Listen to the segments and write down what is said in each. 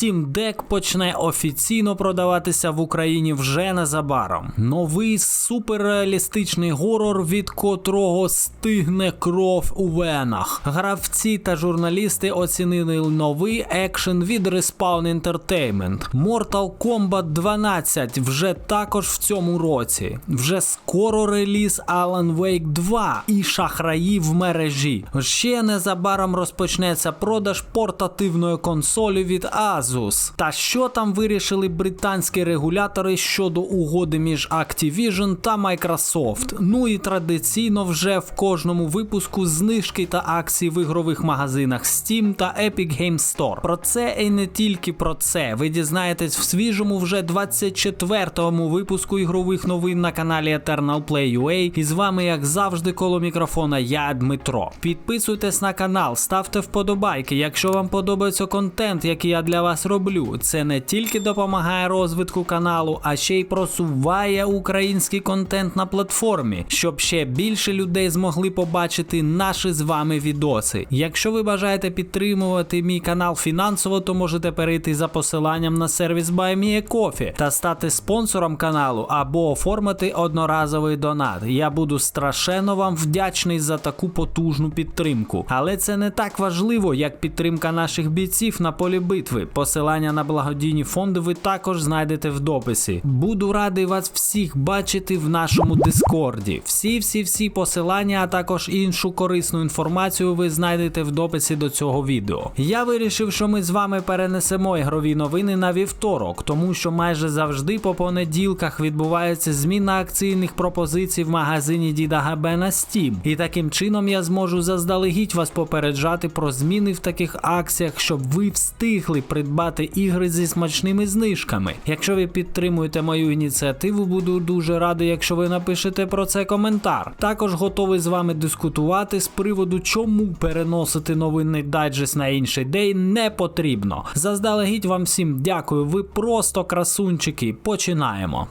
Steam Deck почне офіційно продаватися в Україні вже незабаром. Новий суперреалістичний горор, від котрого стигне кров у венах. Гравці та журналісти оцінили новий екшен від Respawn Entertainment. Mortal Kombat 12 вже також в цьому році. Вже скоро реліз Alan Wake 2 і шахраї в мережі. Ще незабаром розпочнеться продаж портативної консолі від Asus. Та що там вирішили британські регулятори щодо угоди між Activision та Microsoft? Ну і традиційно вже в кожному випуску знижки та акції в ігрових магазинах Steam та Epic Games Store. Про це і не тільки про це. Ви дізнаєтесь в свіжому вже 24-му випуску ігрових новин на каналі Eternal Play UA. І з вами, як завжди, коло мікрофона я Дмитро. Підписуйтесь на канал, ставте вподобайки. Якщо вам подобається контент, який я для вас роблю, це не тільки допомагає розвитку каналу, а ще й просуває український контент на платформі, щоб ще більше людей змогли побачити наші з вами відоси. Якщо ви бажаєте підтримувати мій канал фінансово, то можете перейти за посиланням на сервіс BuyMeACoffee та стати спонсором каналу або оформити одноразовий донат. Я буду страшенно вам вдячний за таку потужну підтримку. Але це не так важливо, як підтримка наших бійців на полі битви. Посилання на благодійні фонди ви також знайдете в дописі. Буду радий вас всіх бачити в нашому дискорді. Всі, всі, всі посилання, а також іншу корисну інформацію ви знайдете в дописі до цього відео. Я вирішив, що ми з вами перенесемо ігрові новини на вівторок, тому що майже завжди по понеділках відбувається зміна акційних пропозицій в магазині Діда Габе на Steam. І таким чином я зможу заздалегідь вас попереджати про зміни в таких акціях, щоб ви встигли придбати ігри зі смачними знижками. Якщо ви підтримуєте мою ініціативу, буду дуже радий, якщо ви напишете про це коментар. Також готовий з вами дискутувати з приводу, чому переносити новинний дайджест на інший день не потрібно. Заздалегідь вам всім дякую. Ви просто красунчики. Починаємо.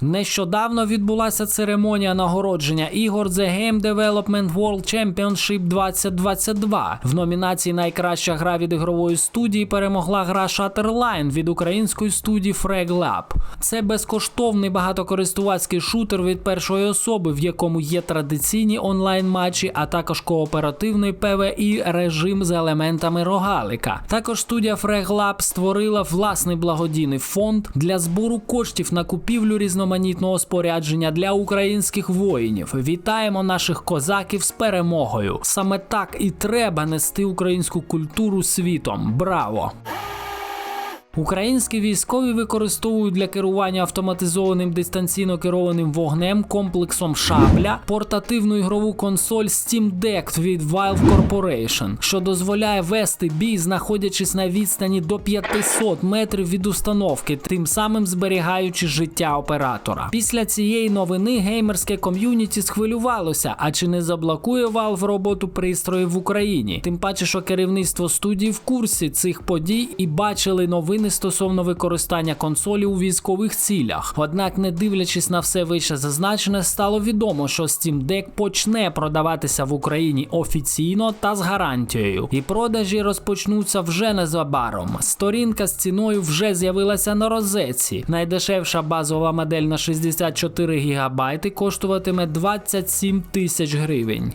Нещодавно відбулася церемонія нагородження ігор The Game Development World Championship 2022. В номінації Найкраща гра від ігрової студії перемогла гра Shutterline від української студії Frag Lab. Це безкоштовний багатокористувацький шутер від першої особи, в якому є традиційні онлайн-матчі, а також кооперативний PvE режим з елементами рогалика. Також студія Frag Lab створила власний благодійний фонд для збору коштів на купівлю різноманітних різноманітного спорядження для українських воїнів. Вітаємо наших козаків з перемогою. Саме так і треба нести українську культуру світом. Браво! Українські військові використовують для керування автоматизованим дистанційно керованим вогнем комплексом шабля портативну ігрову консоль Steam Deck від Valve Corporation, що дозволяє вести бій, знаходячись на відстані до 500 метрів від установки, тим самим зберігаючи життя оператора. Після цієї новини геймерське ком'юніті схвилювалося, а чи не заблокує Valve роботу пристроїв в Україні? Тим паче, що керівництво студії в курсі цих подій і бачили новини стосовно використання консолі у військових цілях. Однак, не дивлячись на все вище зазначене, стало відомо, що Steam Deck почне продаватися в Україні офіційно та з гарантією, і продажі розпочнуться вже незабаром. Сторінка з ціною вже з'явилася на розетці. Найдешевша базова модель на 64 ГБ коштуватиме 27 тисяч гривень.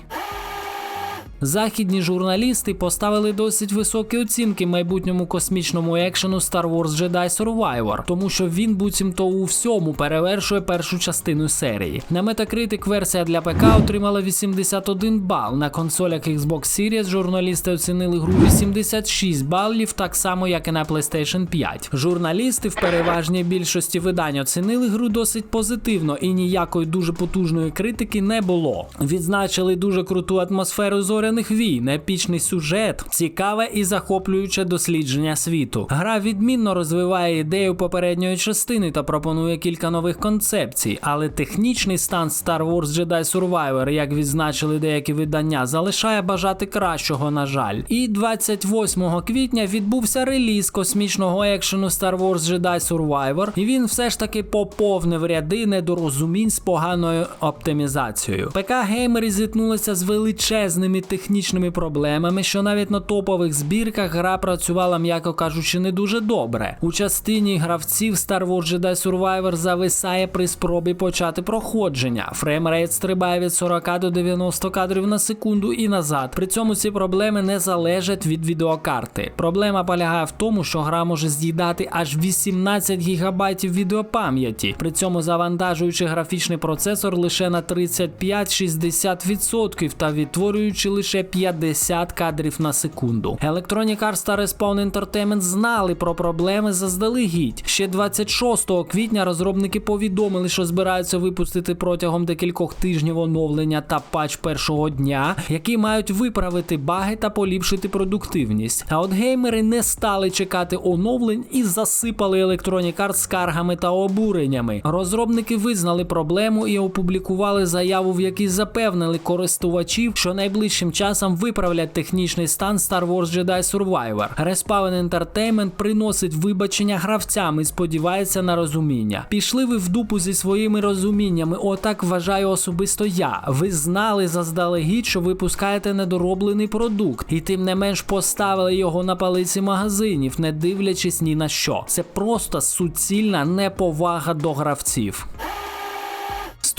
Західні журналісти поставили досить високі оцінки майбутньому космічному екшену Star Wars Jedi Survivor, тому що він буцімто у всьому перевершує першу частину серії. На Metacritic версія для ПК отримала 81 бал. На консолях Xbox Series журналісти оцінили гру 86 балів, так само як і на PlayStation 5. Журналісти в переважній більшості видань оцінили гру досить позитивно і ніякої дуже потужної критики не було. Відзначили дуже круту атмосферу зоря зоряних війн, епічний сюжет, цікаве і захоплююче дослідження світу. Гра відмінно розвиває ідею попередньої частини та пропонує кілька нових концепцій, але технічний стан Star Wars Jedi Survivor, як відзначили деякі видання, залишає бажати кращого, на жаль. І 28 квітня відбувся реліз космічного екшену Star Wars Jedi Survivor, і він все ж таки поповнив ряди недорозумінь з поганою оптимізацією. ПК геймери зіткнулися з величезними технічними технічними проблемами, що навіть на топових збірках гра працювала, м'яко кажучи, не дуже добре. У частині гравців Star Wars Jedi Survivor зависає при спробі почати проходження. Фреймрейт стрибає від 40 до 90 кадрів на секунду і назад. При цьому ці проблеми не залежать від відеокарти. Проблема полягає в тому, що гра може з'їдати аж 18 гігабайтів відеопам'яті, при цьому завантажуючи графічний процесор лише на 35-60% та відтворюючи лише 50 кадрів на секунду. Electronic Arts та Respawn Entertainment знали про проблеми заздалегідь. Ще 26 квітня розробники повідомили, що збираються випустити протягом декількох тижнів оновлення та патч першого дня, які мають виправити баги та поліпшити продуктивність. А от геймери не стали чекати оновлень і засипали Electronic Arts скаргами та обуреннями. Розробники визнали проблему і опублікували заяву, в якій запевнили користувачів, що найближчим часом виправлять технічний стан Star Wars Jedi Survivor. Respawn Entertainment приносить вибачення гравцям і сподівається на розуміння. Пішли ви в дупу зі своїми розуміннями. Отак вважаю особисто я. Ви знали заздалегідь, що випускаєте недороблений продукт, і тим не менш поставили його на палиці магазинів, не дивлячись ні на що. Це просто суцільна неповага до гравців.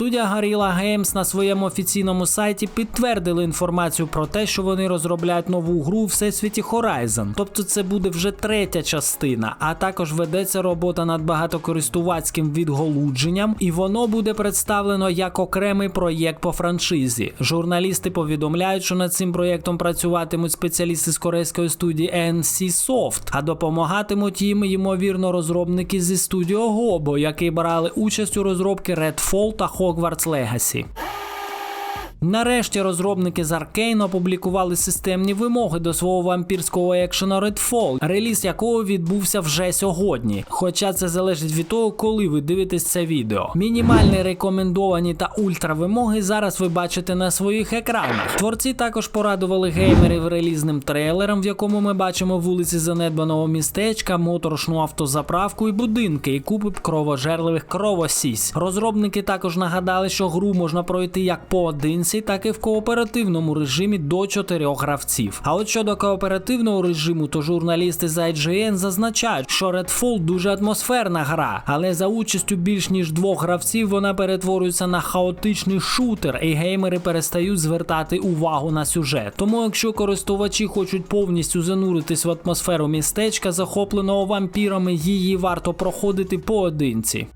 Студія Gorilla Games на своєму офіційному сайті підтвердили інформацію про те, що вони розробляють нову гру у всесвіті Horizon. Тобто це буде вже третя частина, а також ведеться робота над багатокористувацьким відголудженням, і воно буде представлено як окремий проєкт по франшизі. Журналісти повідомляють, що над цим проєктом працюватимуть спеціалісти з корейської студії NC Soft, а допомагатимуть їм ймовірно розробники зі студіо Gobo, які брали участь у розробці Redfall та Hogwarts Legacy. Нарешті розробники з Arkane опублікували системні вимоги до свого вампірського екшена Redfall, реліз якого відбувся вже сьогодні. Хоча це залежить від того, коли ви дивитесь це відео. Мінімальні рекомендовані та ультра вимоги зараз ви бачите на своїх екранах. Творці також порадували геймерів релізним трейлером, в якому ми бачимо вулиці занедбаного містечка, моторошну автозаправку і будинки, і купи кровожерливих кровосісь. Розробники також нагадали, що гру можна пройти як поодинці, так і в кооперативному режимі до чотирьох гравців. А от щодо кооперативного режиму, то журналісти з IGN зазначають, що Redfall дуже атмосферна гра, але за участю більш ніж двох гравців вона перетворюється на хаотичний шутер, і геймери перестають звертати увагу на сюжет. Тому, якщо користувачі хочуть повністю зануритись в атмосферу містечка, захопленого вампірами, її варто проходити поодинці.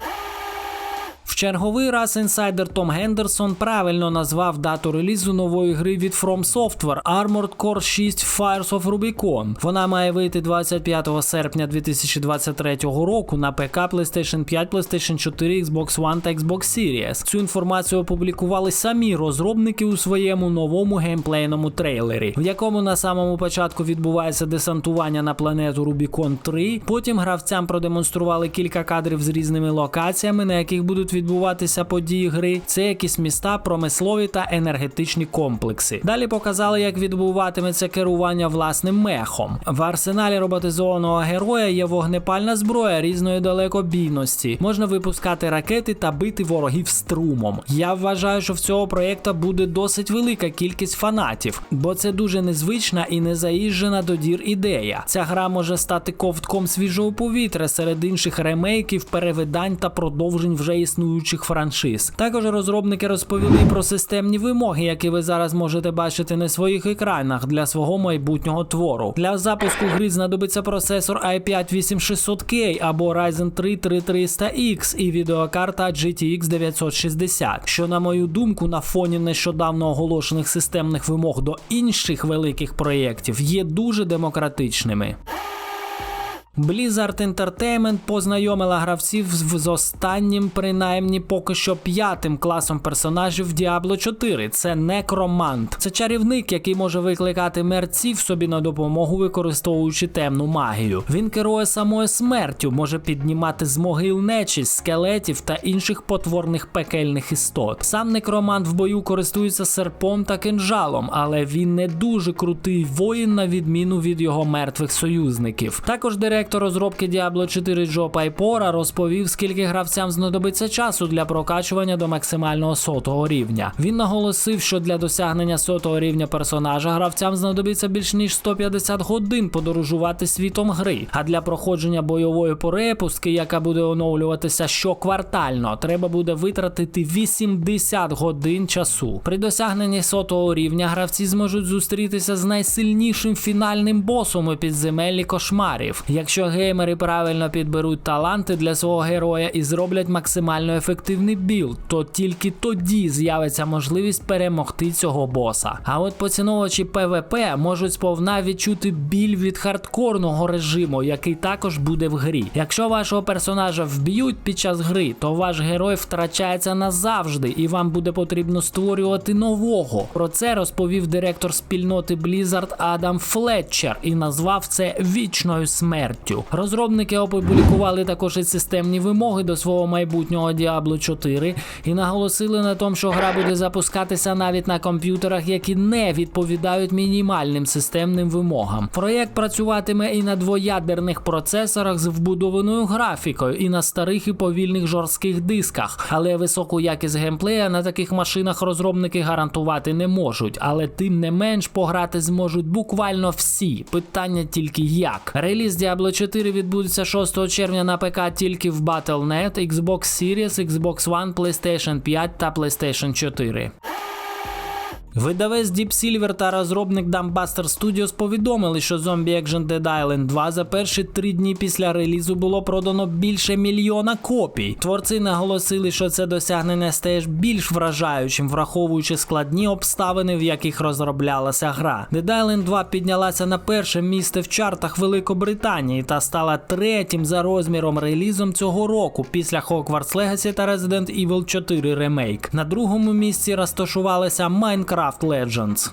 В черговий раз інсайдер Том Гендерсон правильно назвав дату релізу нової гри від From Software Armored Core 6 Fires of Rubicon. Вона має вийти 25 серпня 2023 року на ПК, PlayStation 5, PlayStation 4, Xbox One та Xbox Series. Цю інформацію опублікували самі розробники у своєму новому геймплейному трейлері, в якому на самому початку відбувається десантування на планету Rubicon 3. Потім гравцям продемонстрували кілька кадрів з різними локаціями, на яких будуть відбуватися події гри. Це якісь міста, промислові та енергетичні комплекси. Далі показали, як відбуватиметься керування власним мехом. В арсеналі роботизованого героя є вогнепальна зброя різної далекобійності. Можна випускати ракети та бити ворогів струмом. Я вважаю, що в цього проєкта буде досить велика кількість фанатів, бо це дуже незвична і незаїжджена до дір ідея. Ця гра може стати ковтком свіжого повітря серед інших ремейків, перевидань та продовжень вже існуючих франшиз. Також розробники розповіли про системні вимоги, які ви зараз можете бачити на своїх екранах для свого майбутнього твору. Для запуску гри знадобиться процесор i5 8600K або Ryzen 3 3300X і відеокарта GTX 960, що, на мою думку, на фоні нещодавно оголошених системних вимог до інших великих проєктів є дуже демократичними. Blizzard Entertainment познайомила гравців з останнім, принаймні поки що п'ятим класом персонажів Diablo 4. Це некромант. Це чарівник, який може викликати мерців собі на допомогу, використовуючи темну магію. Він керує самою смертю, може піднімати з могил нечість, скелетів та інших потворних пекельних істот. Сам некромант в бою користується серпом та кинжалом, але він не дуже крутий воїн, на відміну від його мертвих союзників. Також директор директор розробки Diablo 4 Джо Пайпора розповів, скільки гравцям знадобиться часу для прокачування до максимального сотого рівня. Він наголосив, що для досягнення сотого рівня персонажа гравцям знадобиться більш ніж 150 годин подорожувати світом гри. А для проходження бойової перепустки, яка буде оновлюватися щоквартально, треба буде витратити 80 годин часу. При досягненні сотого рівня гравці зможуть зустрітися з найсильнішим фінальним босом у підземеллі кошмарів. Якщо геймери правильно підберуть таланти для свого героя і зроблять максимально ефективний білд, то тільки тоді з'явиться можливість перемогти цього боса. А от поціновувачі ПВП можуть сповна відчути біль від хардкорного режиму, який також буде в грі. Якщо вашого персонажа вб'ють під час гри, то ваш герой втрачається назавжди, і вам буде потрібно створювати нового. Про це розповів директор спільноти Blizzard Адам Флетчер і назвав це вічною смертю. Розробники опублікували також і системні вимоги до свого майбутнього Diablo 4 і наголосили на тому, що гра буде запускатися навіть на комп'ютерах, які не відповідають мінімальним системним вимогам. Проєкт працюватиме і на двоядерних процесорах з вбудованою графікою, і на старих і повільних жорстких дисках, але високу якість геймплея на таких машинах розробники гарантувати не можуть. Але тим не менш пограти зможуть буквально всі. Питання тільки як. Реліз Diablo 4 відбудеться 6 червня на ПК тільки в Battle.net, Xbox Series, Xbox One, PlayStation 5 та PlayStation 4. Видавець Deep Silver та розробник Dumbbuster Studios повідомили, що Zombie Action Dead Island 2 за перші три дні після релізу було продано більше мільйона копій. Творці наголосили, що це досягнення стає більш вражаючим, враховуючи складні обставини, в яких розроблялася гра. Dead Island 2 піднялася на перше місце в чартах Великобританії та стала третім за розміром релізом цього року після Hogwarts Legacy та Resident Evil 4 Remake. На другому місці розташувалися Minecraft Minecraft Legends.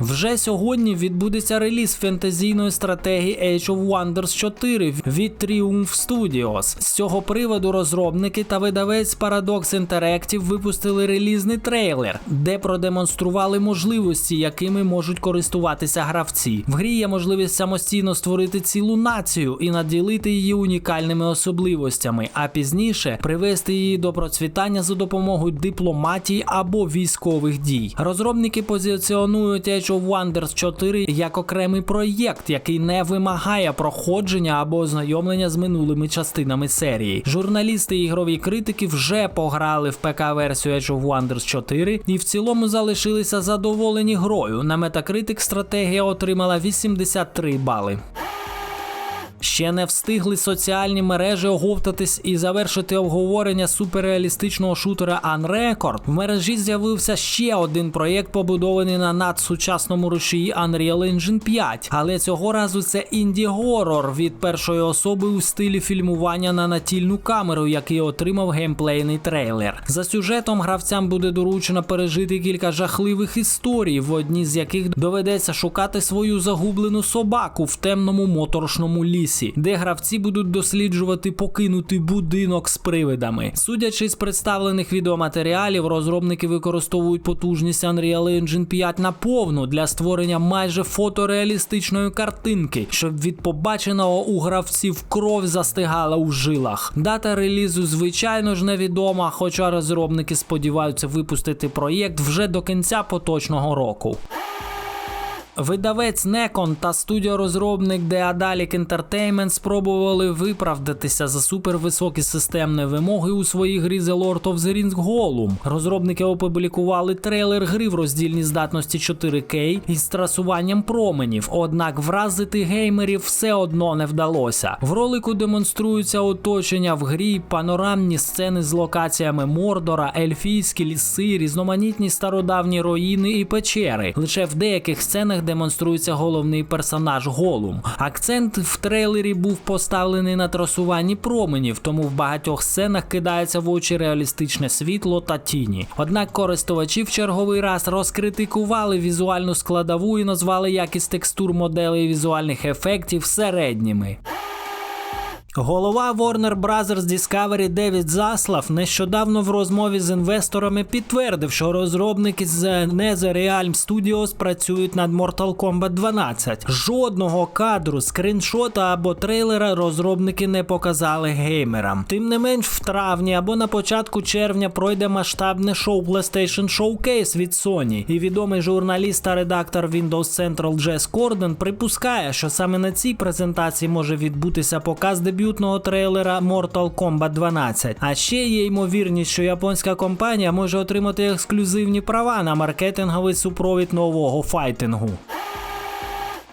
Вже сьогодні відбудеться реліз фентезійної стратегії Age of Wonders 4 від Triumph Studios. З цього приводу розробники та видавець Paradox Interactive випустили релізний трейлер, де продемонстрували можливості, якими можуть користуватися гравці. В грі є можливість самостійно створити цілу націю і наділити її унікальними особливостями, а пізніше привести її до процвітання за допомогою дипломатії або військових дій. Розробники позиціонують Age of Wonders 4 як окремий проєкт, який не вимагає проходження або ознайомлення з минулими частинами серії. Журналісти і ігрові критики вже пограли в ПК-версію Age of Wonders 4 і в цілому залишилися задоволені грою. На Metacritic стратегія отримала 83 бали. Ще не встигли соціальні мережі оговтатись і завершити обговорення суперреалістичного шутера Unrecord. В мережі з'явився ще один проєкт, побудований на надсучасному рушії Unreal Engine 5. Але цього разу це інді-горор від першої особи у стилі фільмування на натільну камеру, який отримав геймплейний трейлер. За сюжетом гравцям буде доручено пережити кілька жахливих історій, в одній з яких доведеться шукати свою загублену собаку в темному моторошному лісі, де гравці будуть досліджувати покинутий будинок з привидами. Судячи з представлених відеоматеріалів, розробники використовують потужність Unreal Engine 5 наповну для створення майже фотореалістичної картинки, щоб від побаченого у гравців кров застигала у жилах. Дата релізу, звичайно ж, невідома, хоча розробники сподіваються випустити проєкт вже до кінця поточного року. Видавець Necon та студіорозробник Deadalic Entertainment спробували виправдатися за супервисокі системні вимоги у своїй грі The Lord of the Rings Gollum. Розробники опублікували трейлер гри в роздільній здатності 4К із трасуванням променів, однак вразити геймерів все одно не вдалося. В ролику демонструються оточення в грі, панорамні сцени з локаціями Мордора, ельфійські ліси, різноманітні стародавні руїни і печери. Лише в деяких сценах демонструється головний персонаж Голум. Акцент в трейлері був поставлений на трасуванні променів, тому в багатьох сценах кидається в очі реалістичне світло та тіні. Однак користувачі в черговий раз розкритикували візуальну складову і назвали якість текстур моделей візуальних ефектів середніми. Голова Warner Bros. Discovery Девід Заслав нещодавно в розмові з інвесторами підтвердив, що розробники з NetherRealm Studios працюють над Mortal Kombat 12. Жодного кадру, скріншота або трейлера розробники не показали геймерам. Тим не менш, в травні або на початку червня пройде масштабне шоу PlayStation Showcase від Sony, і відомий журналіст та редактор Windows Central Джес Корден припускає, що саме на цій презентації може відбутися показ дебютного трейлера Mortal Kombat 12. А ще є ймовірність, що японська компанія може отримати ексклюзивні права на маркетинговий супровід нового файтингу.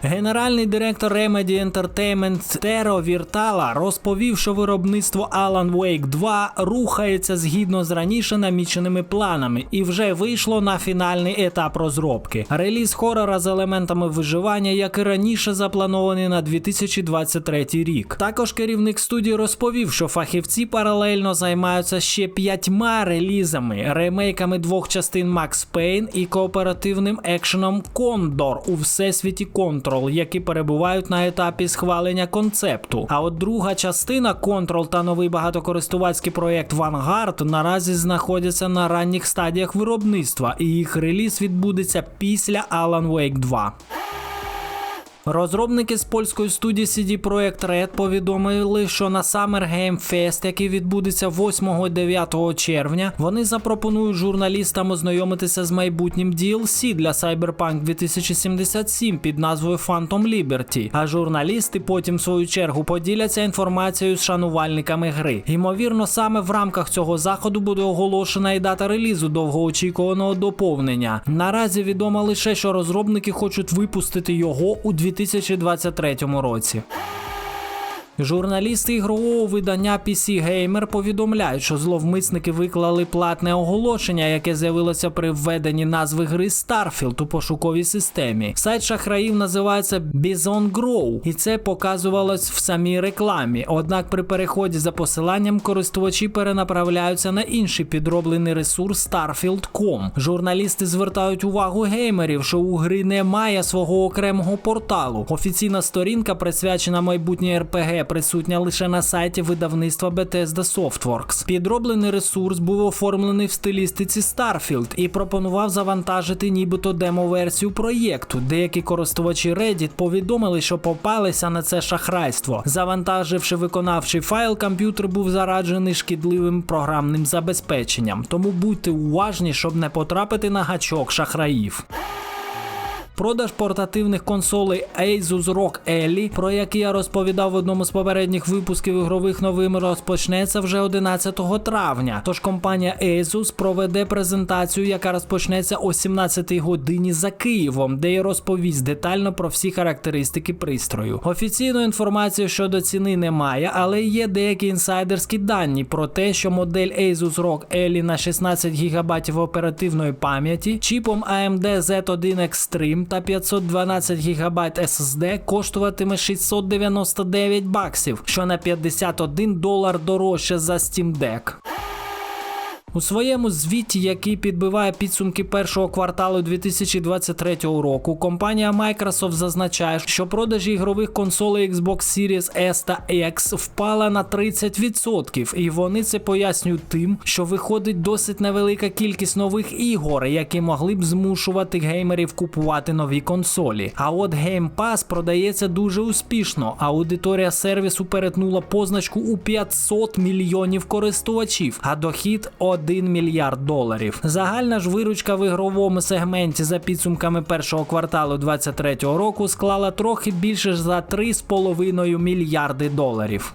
Генеральний директор Remedy Entertainment Теро Віртала розповів, що виробництво Alan Wake 2 рухається згідно з раніше наміченими планами і вже вийшло на фінальний етап розробки. Реліз хорора з елементами виживання, як і раніше, запланований на 2023 рік. Також керівник студії розповів, що фахівці паралельно займаються ще п'ятьма релізами, ремейками двох частин Max Payne і кооперативним екшеном Condor у всесвіті Control, які перебувають на етапі схвалення концепту. А от друга частина Control та новий багатокористувацький проєкт Vanguard наразі знаходяться на ранніх стадіях виробництва, і їх реліз відбудеться після Alan Wake 2. Розробники з польської студії CD Projekt Red повідомили, що на Summer Game Fest, який відбудеться 8-9 червня, вони запропонують журналістам ознайомитися з майбутнім DLC для Cyberpunk 2077 під назвою Phantom Liberty, а журналісти потім в свою чергу поділяться інформацією з шанувальниками гри. Ймовірно, саме в рамках цього заходу буде оголошена і дата релізу довгоочікуваного доповнення. Наразі відомо лише, що розробники хочуть випустити його у 2023 році. Журналісти ігрового видання PC Gamer повідомляють, що зловмисники виклали платне оголошення, яке з'явилося при введенні назви гри Starfield у пошуковій системі. Сайт шахраїв називається Bison Grow, і це показувалось в самій рекламі. Однак при переході за посиланням користувачі перенаправляються на інший підроблений ресурс Starfield.com. Журналісти звертають увагу геймерів, що у гри немає свого окремого порталу. Офіційна сторінка, присвячена майбутній Присутня лише на сайті видавництва Bethesda Softworks. Підроблений ресурс був оформлений в стилістиці Starfield і пропонував завантажити нібито демо-версію проєкту. Деякі користувачі Reddit повідомили, що попалися на це шахрайство. Завантаживши виконавчий файл, комп'ютер був зараджений шкідливим програмним забезпеченням. Тому будьте уважні, щоб не потрапити на гачок шахраїв. Продаж портативних консолей Asus ROG Ally, про які я розповідав в одному з попередніх випусків ігрових новин, розпочнеться вже 11 травня. Тож компанія Asus проведе презентацію, яка розпочнеться о 17 годині за Києвом, де й розповість детально про всі характеристики пристрою. Офіційної інформації щодо ціни немає, але є деякі інсайдерські дані про те, що модель Asus ROG Ally на 16 ГБ оперативної пам'яті, чіпом AMD Z1 Extreme та 512 ГБ SSD коштуватиме 699 баксів, що на 51 долар дорожче за Steam Deck. У своєму звіті, який підбиває підсумки першого кварталу 2023 року, компанія Microsoft зазначає, що продажі ігрових консолей Xbox Series S та X впала на 30%, і вони це пояснюють тим, що виходить досить невелика кількість нових ігор, які могли б змушувати геймерів купувати нові консолі. А от Game Pass продається дуже успішно. Аудиторія сервісу перетнула позначку у 500 мільйонів користувачів, а дохід 1 мільярд доларів. Загальна ж виручка в ігровому сегменті за підсумками першого кварталу 2023 року склала трохи більше за 3,5 мільярди доларів.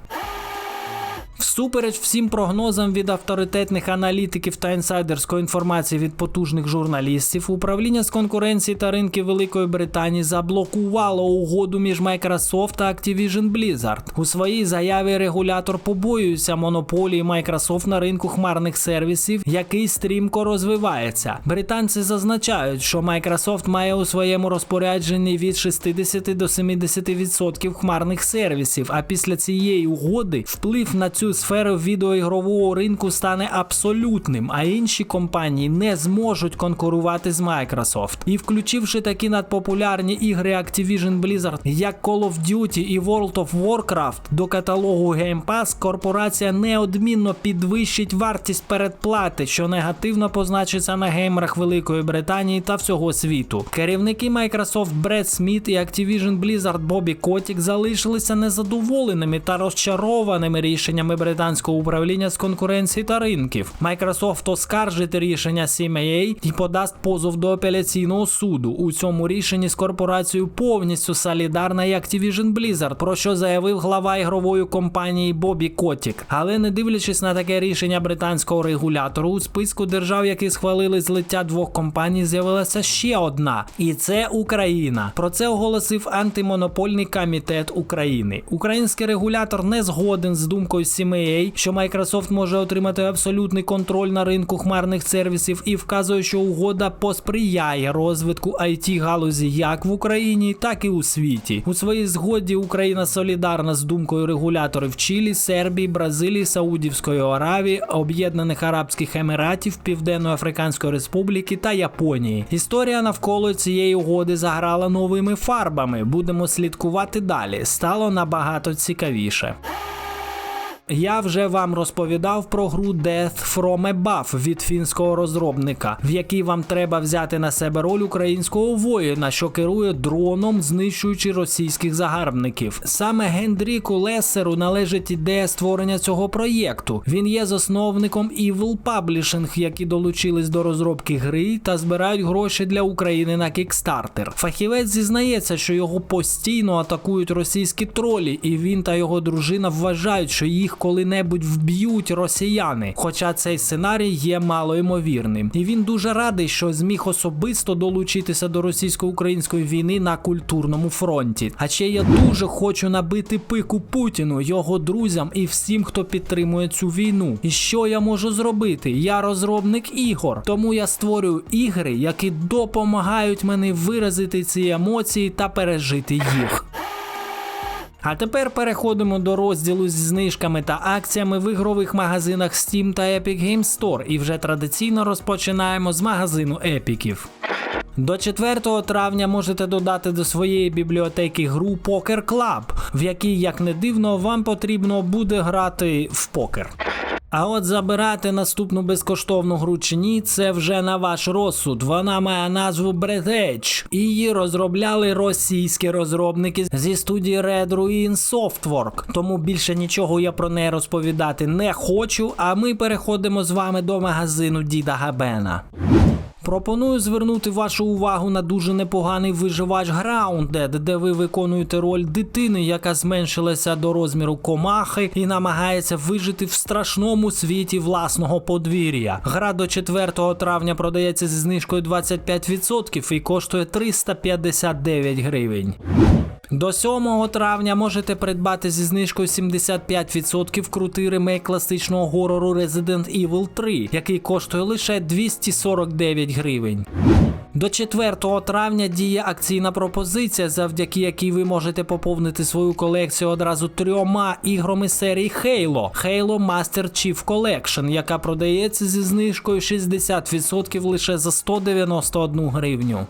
Всупереч всім прогнозам від авторитетних аналітиків та інсайдерської інформації від потужних журналістів, управління з конкуренції та ринків Великої Британії заблокувало угоду між Microsoft та Activision Blizzard. У своїй заяві регулятор побоюється монополії Microsoft на ринку хмарних сервісів, який стрімко розвивається. Британці зазначають, що Microsoft має у своєму розпорядженні від 60 до 70% хмарних сервісів. А після цієї угоди вплив на цю сферою відеоігрового ринку стане абсолютним, а інші компанії не зможуть конкурувати з Microsoft. І включивши такі надпопулярні ігри Activision Blizzard, як Call of Duty і World of Warcraft до каталогу Game Pass, корпорація неодмінно підвищить вартість передплати, що негативно позначиться на геймерах Великої Британії та всього світу. Керівники Microsoft Бред Сміт і Activision Blizzard Бобі Котік залишилися незадоволеними та розчарованими рішеннями британського управління з конкуренції та ринків. Microsoft оскаржить рішення CMA і подасть позов до апеляційного суду. У цьому рішенні з корпорацією повністю солідарна і Activision Blizzard, про що заявив глава ігрової компанії Бобі Котік. Але не дивлячись на таке рішення британського регулятору, у списку держав, які схвалили злиття двох компаній, з'явилася ще одна, і це Україна. Про це оголосив антимонопольний комітет України. Український регулятор не згоден з думкою CMA, що Microsoft може отримати абсолютний контроль на ринку хмарних сервісів і вказує, що угода посприяє розвитку it галузі як в Україні, так і у світі. У своїй згоді Україна солідарна з думкою регуляторів Чилі, Сербії, Бразилії, Саудівської Аравії, Об'єднаних Арабських Еміратів, Південно-Африканської Республіки та Японії. Історія навколо цієї угоди заграла новими фарбами. Будемо слідкувати далі. Стало набагато цікавіше. Я вже вам розповідав про гру Death from Above від фінського розробника, в якій вам треба взяти на себе роль українського воїна, що керує дроном, знищуючи російських загарбників. Саме Гендріку Лессеру належить ідея створення цього проєкту. Він є засновником Evil Publishing, які долучились до розробки гри та збирають гроші для України на Kickstarter. Фахівець зізнається, що його постійно атакують російські тролі, і він та його дружина вважають, що їх коли-небудь вб'ють росіяни. Хоча цей сценарій є малоймовірним. І він дуже радий, що зміг особисто долучитися до російсько-української війни на культурному фронті. А ще я дуже хочу набити пику Путіну, його друзям і всім, хто підтримує цю війну. І що я можу зробити? Я розробник ігор, тому я створюю ігри, які допомагають мені виразити ці емоції та пережити їх. А тепер переходимо до розділу зі знижками та акціями в ігрових магазинах Steam та Epic Games Store і вже традиційно розпочинаємо з магазину епіків. До 4 травня можете додати до своєї бібліотеки гру Poker Club, в якій, як не дивно, вам потрібно буде грати в покер. А от забирати наступну безкоштовну гру чи ні, це вже на ваш розсуд. Вона має назву Бредеч. Її розробляли російські розробники зі студії Red Ruin Softwork. Тому більше нічого я про неї розповідати не хочу. А ми переходимо з вами до магазину Діда Габена. Пропоную звернути вашу увагу на дуже непоганий виживач Grounded, де ви виконуєте роль дитини, яка зменшилася до розміру комахи і намагається вижити в страшному світі власного подвір'я. Гра до 4 травня продається зі знижкою 25% і коштує 359 гривень. До 7 травня можете придбати зі знижкою 75% крутий ремейк класичного горору Resident Evil 3, який коштує лише 249 гривень. До 4 травня діє акційна пропозиція, завдяки якій ви можете поповнити свою колекцію одразу трьома іграми серії Halo Halo Master Chief Collection, яка продається зі знижкою 60% лише за 191 гривню.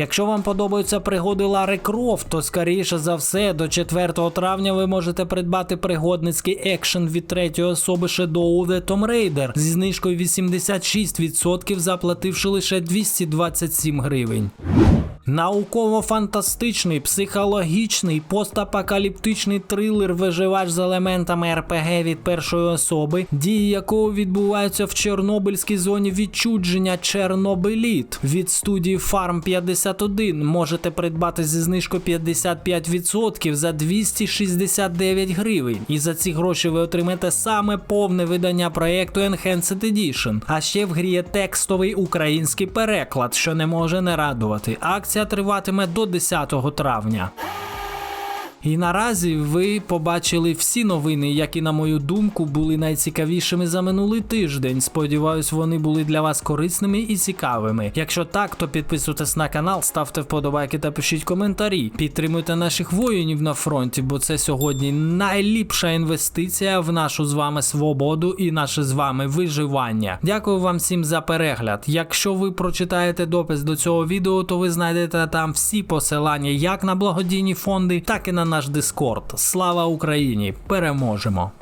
Якщо вам подобаються пригоди Лари Крофт, то скоріше за все до 4 травня ви можете придбати пригодницький екшен від третьої особи Shadow the Tomb Raider зі знижкою 86%, заплативши лише 227 гривень. Науково-фантастичний, психологічний, постапокаліптичний трилер виживач з елементами РПГ від першої особи, дії якого відбуваються в Чорнобильській зоні відчудження Чорнобиліт від студії Farm 51 можете придбати зі знижкою 55% за 269 гривень. І за ці гроші ви отримаєте саме повне видання проєкту Enhanced Edition. А ще в грі є текстовий український переклад, що не може не радувати. Акція триватиме до 10 травня. І наразі ви побачили всі новини, які, на мою думку, були найцікавішими за минулий тиждень. Сподіваюсь, вони були для вас корисними і цікавими. Якщо так, то підписуйтесь на канал, ставте вподобайки та пишіть коментарі. Підтримуйте наших воїнів на фронті, бо це сьогодні найліпша інвестиція в нашу з вами свободу і наше з вами виживання. Дякую вам всім за перегляд. Якщо ви прочитаєте допис до цього відео, то ви знайдете там всі посилання як на благодійні фонди, так і на наш Дискорд. Слава Україні! Переможемо!